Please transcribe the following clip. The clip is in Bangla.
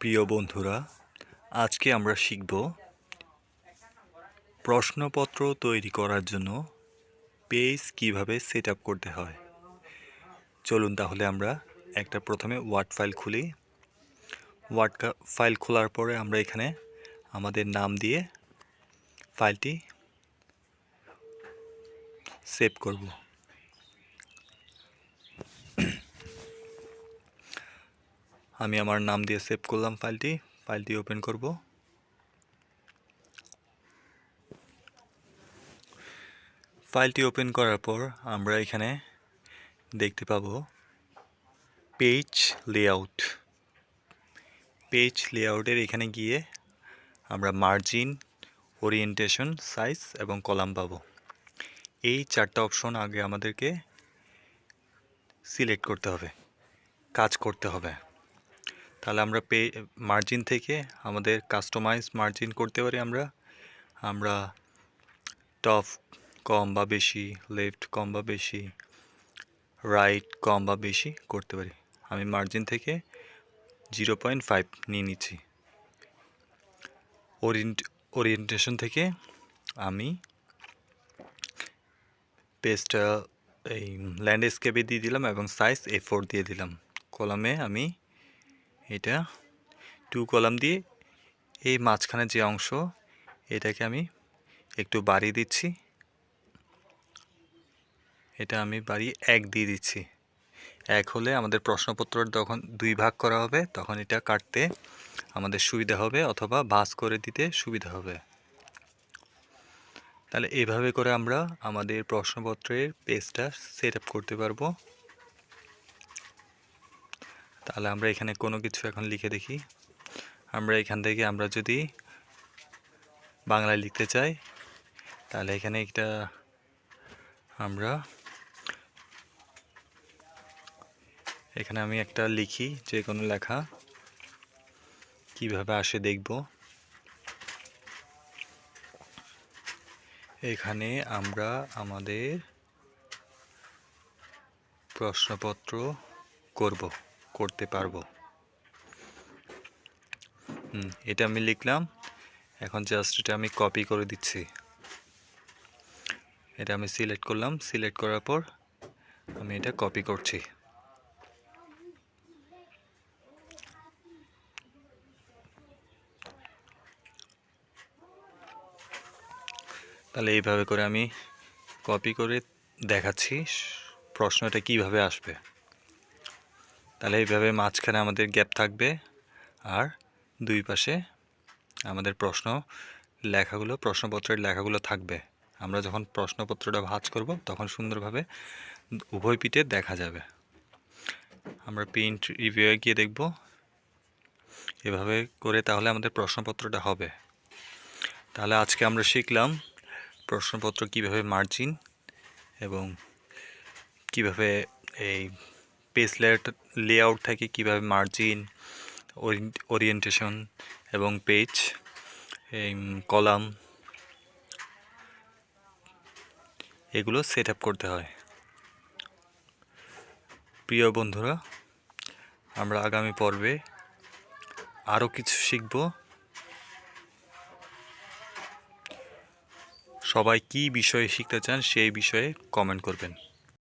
প্রিয় বন্ধুরা, আজকে আমরা শিখব প্রশ্নপত্র তৈরি করার জন্য পেজ কীভাবে সেট করতে হয়। চলুন তাহলে আমরা একটা প্রথমে ওয়ার্ড ফাইল খুলি। ওয়ার্ড ফাইল খোলার পরে আমরা এখানে আমাদের নাম দিয়ে ফাইলটি সেভ করব। আমি আমার নাম দিয়ে সেভ করলাম ফাইলটি ফাইলটি ওপেন করব। ফাইলটি ওপেন করার পর আমরা এখানে দেখতে পাবো পেজ লেআউট পেজ লেআউটের এখানে গিয়ে আমরা মার্জিন ওরিয়েন্টেশন সাইজ এবং কলাম পাবো। এই চারটা অপশন আগে আমাদেরকে সিলেক্ট করতে হবে, কাজ করতে হবে। তাহলে আমরা পে মার্জিন থেকে আমাদের কাস্টমাইজ মার্জিন করতে পারি আমরা। আমরা টপ কম বা বেশি লেফট কম বা বেশি রাইট কম বা বেশি করতে পারি। আমি মার্জিন থেকে জিরো পয়েন্ট ফাইভ নিয়ে নিচ্ছি। ওরিয়েন্ট ওরিয়েন্টেশন থেকে আমি পেজটা এই ল্যান্ডস্কেপে দিয়ে দিলাম এবং সাইজ এ ফোর দিয়ে দিলাম। কলামে আমি এটা টু কলাম দিয়ে এই মাঝখানে যে অংশ, এটাকে আমি একটু বাড়িয়ে দিচ্ছি। এটা আমি বাড়িয়ে এক দিয়ে দিচ্ছি। এক হলে আমাদের প্রশ্নপত্র যখন দুই ভাগ করা হবে, তখন এটা কাটতে আমাদের সুবিধা হবে অথবা ভাঁজ করে দিতে সুবিধা হবে। তাহলে এভাবে করে আমরা আমাদের প্রশ্নপত্রের পেজটা সেট আপ করতে পারব। তাহলে আমরা এখানে কোনো কিছু এখন লিখে দেখি। আমরা এখান থেকে আমরা যদি বাংলায় লিখতে চাই, তাহলে এখানে একটা আমরা এখানে আমি একটা লিখি যে কোনো লেখা। কীভাবে আসে দেখব। এখানে আমরা আমাদের প্রশ্নপত্র করব। করতে পারব। হুম, এটা আমি লিখলাম। এখন জাস্ট এটা আমি কপি করে দিচ্ছি। এটা আমি সিলেক্ট করলাম। সিলেক্ট করার পর আমি এটা কপি করছি। তাহলে এইভাবে করে আমি কপি করে দেখাচ্ছি প্রশ্নটা কীভাবে আসবে। তাহলে এইভাবে মাঝখানে আমাদের গ্যাপ থাকবে। আর দুই পাশে আমাদের প্রশ্ন লেখাগুলো, প্রশ্নপত্রের লেখাগুলো থাকবে। আমরা যখন প্রশ্নপত্রটা ভাঁজ করব, তখন সুন্দরভাবে উভয় পিঠে দেখা যাবে। আমরা প্রিন্ট রিভিউয়ে গিয়ে দেখব। এভাবে করে তাহলে আমাদের প্রশ্নপত্রটা হবে। তাহলে আজকে আমরা শিখলাম প্রশ্নপত্র কীভাবে মার্জিন এবং কীভাবে এই পেজ লেআউট থেকে কীভাবে মার্জিন ওরিয়েন্টেশন এবং পেজ কলাম এগুলো সেট করতে হয়। প্রিয় বন্ধুরা, আমরা আগামী পর্বে আরও কিছু শিখব। সবাই কী বিষয়ে শিখতে চান সেই বিষয়ে কমেন্ট করবেন।